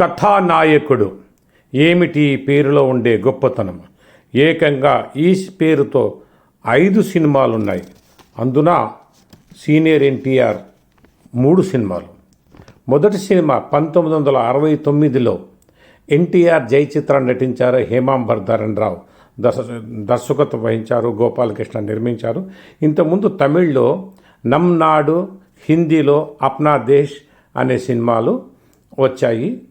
కథానాయకుడు. ఏమిటి ఈ పేరులో ఉండే గొప్పతనం? ఏకంగా ఈ పేరుతో ఐదు సినిమాలు ఉన్నాయి అందున సీనియర్ ఎన్టీఆర్ మూడు సినిమాలు. మొదటి సినిమా పంతొమ్మిది వందల అరవై తొమ్మిదిలో ఎన్టీఆర్ జయచిత్ర నటించారు హేమాంబర్ ధరణ్ రావు. దర్శ దర్శకత్వం వహించారు గోపాలకృష్ణ నిర్మించారు. ఇంతకుముందు తమిళ్ళో నమ్నాడు హిందీలో అప్నా దేశ్ అనే సినిమాలు వచ్చాయి.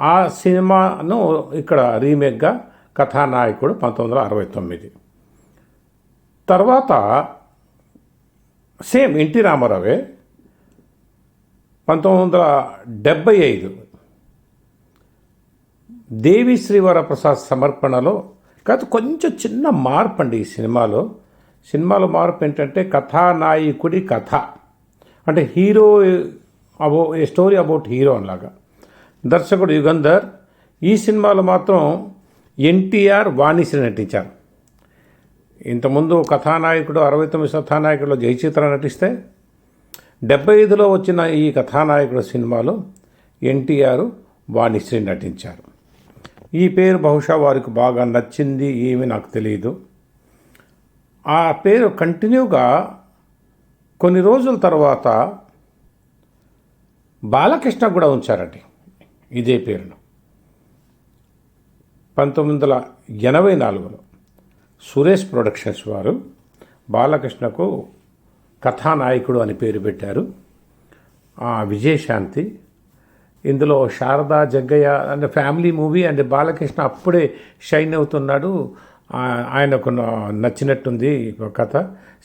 ఆ సినిమాను ఇక్కడ రీమేక్గా కథానాయకుడు పంతొమ్మిది వందల అరవై తొమ్మిది. తర్వాత సేమ్ ఎన్టీ రామారావే పంతొమ్మిది వందల డెబ్భై ఐదు. దేవి శ్రీవరప్రసాద్ సమర్పణలో కాదు కొంచెం చిన్న మార్పు అండి ఈ సినిమాలో. సినిమాలో మార్పు ఏంటంటే కథానాయకుడి కథ. అంటే hero about a story about hero అలాగా దర్శకుడు యుగంధర్ ఈ సినిమాలో మాత్రం ఎన్టీఆర్ వాణిశ్రీ నటించారు. ఇంతకుముందు కథానాయకుడు అరవై తొమ్మిది కథానాయకుడు జయచిత్ర నటిస్తే డెబ్బై ఐదులో వచ్చిన ఈ కథానాయకుడు సినిమాలో ఎన్టీఆర్ వాణిశ్రీ నటించారు. ఈ పేరు బహుశా వారికి బాగా నచ్చింది ఏమి నాకు తెలియదు. ఆ పేరు కంటిన్యూగా కొన్ని రోజుల తర్వాత బాలకృష్ణ కూడా ఉంచారండి ఇదే పేరును. పంతొమ్మిది వందల ఎనభై నాలుగులో సురేష్ ప్రొడక్షన్స్ వారు బాలకృష్ణకు కథానాయకుడు అని పేరు పెట్టారు. ఆ విజయశాంతి ఇందులో శారదా జగ్గయ్య అంటే ఫ్యామిలీ మూవీ అండ్ బాలకృష్ణ అప్పుడే షైన్ అవుతున్నాడు. ఆయనకు నచ్చినట్టుంది కథ.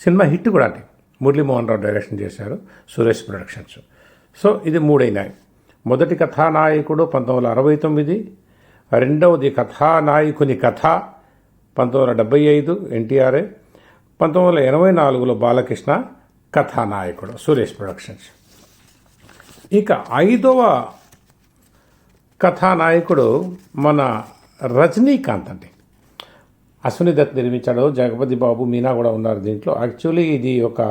సినిమా హిట్ కూడా అంటే మురళీమోహన్ రావు డైరెక్షన్ చేశారు సురేష్ ప్రొడక్షన్స్. సో ఇది మూడైనాయి. మొదటి కథానాయకుడు పంతొమ్మిది వందల అరవై తొమ్మిది రెండవది కథానాయకుని కథ పంతొమ్మిది వందల డెబ్బై ఐదు ఎన్టీఆర్ఏ పంతొమ్మిది వందల ఎనభై నాలుగులో బాలకృష్ణ కథానాయకుడు సురేష్ ప్రొడక్షన్స్. ఇక ఐదవ కథానాయకుడు మన రజనీకాంత్ అండి. అశ్విని దత్ నిర్మించాడు జగపతి బాబు మీనా కూడా ఉన్నారు దీంట్లో. యాక్చువల్లీ ఇది ఒక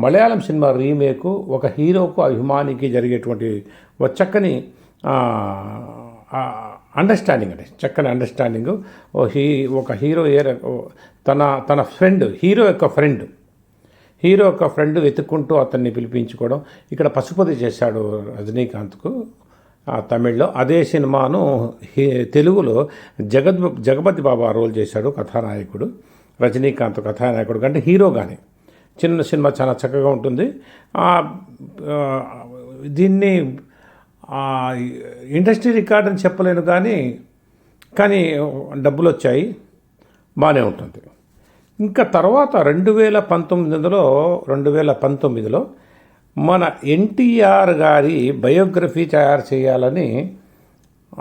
మలయాళం సినిమా రీమేక్ ఒక హీరోకు అభిమానికి జరిగేటువంటి ఒక చక్కని అండర్స్టాండింగ్ అండి. చక్కని అండర్స్టాండింగ్ ఓ హీ ఒక హీరో ఏ తన తన ఫ్రెండ్ హీరో యొక్క ఫ్రెండ్ హీరో యొక్క ఫ్రెండ్ వెతుక్కుంటూ అతన్ని పిలిపించుకోవడం. ఇక్కడ పశుపతి చేశాడు రజనీకాంత్కు. తమిళ్ళో అదే సినిమాను హీ- తెలుగులో జగద్ జగపతి బాబా రోల్ చేశాడు కథానాయకుడు రజనీకాంత్ కథానాయకుడు కంటే హీరో కానీ చిన్న సినిమా చాలా చక్కగా ఉంటుంది. దీన్ని ఇండస్ట్రీ రికార్డ్ అని చెప్పలేను కానీ కానీ డబ్బులు వచ్చాయి బాగానే ఉంటుంది. ఇంకా తర్వాత రెండు వేల పంతొమ్మిదిలో రెండు వేల పంతొమ్మిదిలో మన ఎన్టీఆర్ గారి బయోగ్రఫీ తయారు చేయాలని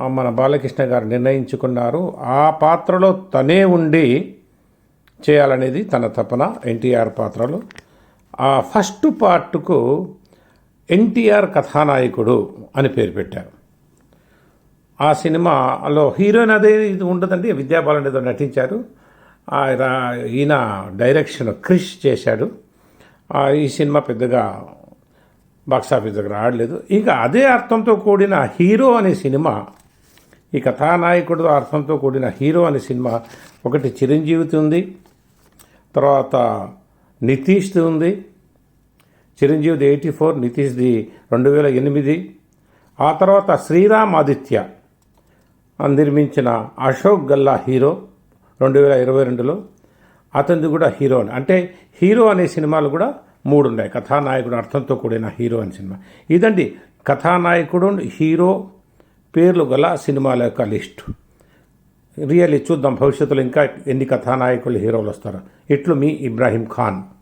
మన బాలకృష్ణ గారు నిర్ణయించుకున్నారు. ఆ పాత్రలో తనే ఉండి చేయాలనేది తన తపన ఎన్టీఆర్ పాత్రలో. ఆ ఫస్ట్ పార్ట్కు ఎన్టీఆర్ కథానాయకుడు అని పేరు పెట్టారు. ఆ సినిమాలో హీరోయిన్ అదే ఇది ఉండదండి విద్యాబాలన్ ఏదో నటించారు. ఈయన డైరెక్షన్ క్రిష్ చేశాడు. ఈ సినిమా పెద్దగా బాక్సాఫీస్ దగ్గర ఆడలేదు. ఇక అదే అర్థంతో కూడిన హీరో అనే సినిమా ఈ కథానాయకుడు అర్థంతో కూడిన హీరో అనే సినిమా ఒకటి చిరంజీవిది ఉంది. తర్వాత నితీష్ది ఉంది. చిరంజీవిది ఎయిటీ ఫోర్ నితీష్ది రెండు వేల ఎనిమిది. ఆ తర్వాత శ్రీరామ్ ఆదిత్య నిర్మించిన అశోక్ గల్లా హీరో రెండు వేల ఇరవై రెండులో. అతనిది కూడా హీరో అని అంటే హీరో అనే సినిమాలు కూడా మూడు ఉన్నాయి కథానాయకుడు అర్థంతో కూడిన హీరో అని సినిమా. ఇదండి కథానాయకుడు హీరో పేర్లు గల సినిమాల యొక్క లిస్టు. రియల్లీ చూద్దాం భవిష్యత్తులో ఇంకా ఎన్ని కథానాయకులు హీరోలు వస్తారు. ఇట్లు మీ ఇబ్రాహీం ఖాన్.